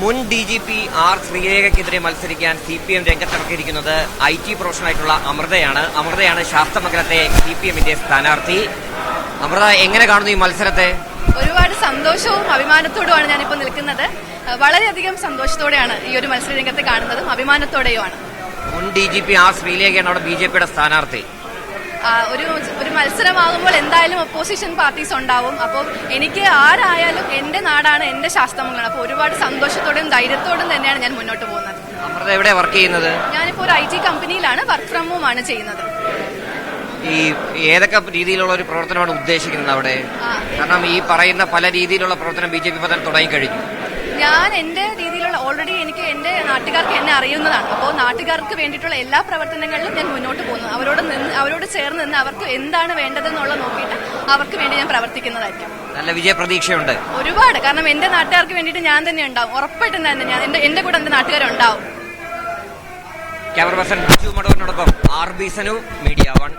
മുൻ D G P R ശ്രീരേഖയ്ക്കെതിരെ മത്സരിക്കാൻ സി പി എം രംഗത്തിറക്കിയിരിക്കുന്നത് ഐ ടി പ്രൊഫഷണലായിട്ടുള്ള അമൃതയാണ്. അമൃതയാണ് ശാസ്ത്രമംഗലത്തെ സി പി എമ്മിന്റെ സ്ഥാനാർത്ഥി. അമൃത എങ്ങനെ കാണുന്നു ഈ മത്സരത്തെ? ഒരുപാട് സന്തോഷവും അഭിമാനത്തോടുമാണ് ഞാനിപ്പോൾ നിൽക്കുന്നത്. വളരെയധികം സന്തോഷത്തോടെയാണ് ഈ ഒരു മത്സര രംഗത്തെ കാണുന്നതും അഭിമാനത്തോടെയുമാണ്. മുൻ ഡി ജി പി ആർ ശ്രീലേഖയാണ് അവിടെ ബി ജെ പിയുടെ സ്ഥാനാർത്ഥി. ഒരു ഒരു മത്സരമാകുമ്പോൾ എന്തായാലും ഒപ്പോസിഷൻ പാർട്ടീസ് ഉണ്ടാവും. അപ്പോൾ എനിക്ക് ആരായാലും എന്റെ നാടാണ് എന്റെ ശാസ്ത്രമംഗളം അപ്പോൾ ഒരുപാട് സന്തോഷത്തോടെയും ധൈര്യത്തോടും തന്നെയാണ് ഞാൻ മുന്നോട്ട് പോകുന്നത്. അമൃത എവിടെ വർക്ക് ചെയ്യുന്നത്? ഞാനിപ്പോൾ ഒരു ഐ ടി കമ്പനിയിലാണ് വർക്ക് ഫ്രം ഹോം ആണ് ചെയ്യുന്നത്. ഈ ഏതൊക്കെ രീതിയിലുള്ള ഒരു പ്രവർത്തനമാണ് ഉദ്ദേശിക്കുന്നത് അവിടെ? കാരണം ഈ പറയുന്ന പല രീതിയിലുള്ള പ്രവർത്തനം ബി ജെ പി പതൻ തുടങ്ങിക്കഴിഞ്ഞു. ഞാൻ എന്റെ രീതിയിലുള്ള ഓൾറെഡി എനിക്ക് എന്റെ നാട്ടുകാർക്ക് എന്നെ അറിയുന്നതാണ്. അപ്പോൾ നാട്ടുകാർക്ക് വേണ്ടിയിട്ടുള്ള എല്ലാ പ്രവർത്തനങ്ങളിലും ഞാൻ മുന്നോട്ട് പോകുന്നു. അവരോട് നിന്ന് അവരോട് ചേർന്ന് നിന്ന് അവർക്ക് എന്താണ് വേണ്ടതെന്നുള്ള നോക്കിയിട്ട് അവർക്ക് വേണ്ടി ഞാൻ പ്രവർത്തിക്കുന്നതായിരിക്കും. നല്ല വിജയ പ്രതീക്ഷയുണ്ട് ഒരുപാട്. കാരണം എന്റെ നാട്ടുകാർക്ക് വേണ്ടിയിട്ട് ഞാൻ തന്നെ ഉണ്ടാവും. ഉറപ്പായിട്ടും തന്നെ ഞാൻ എന്റെ എന്റെ കൂടെ എന്റെ നാട്ടുകാരുണ്ടാവും camera person Biju മടവനോടൊപ്പം R B Sanu media one.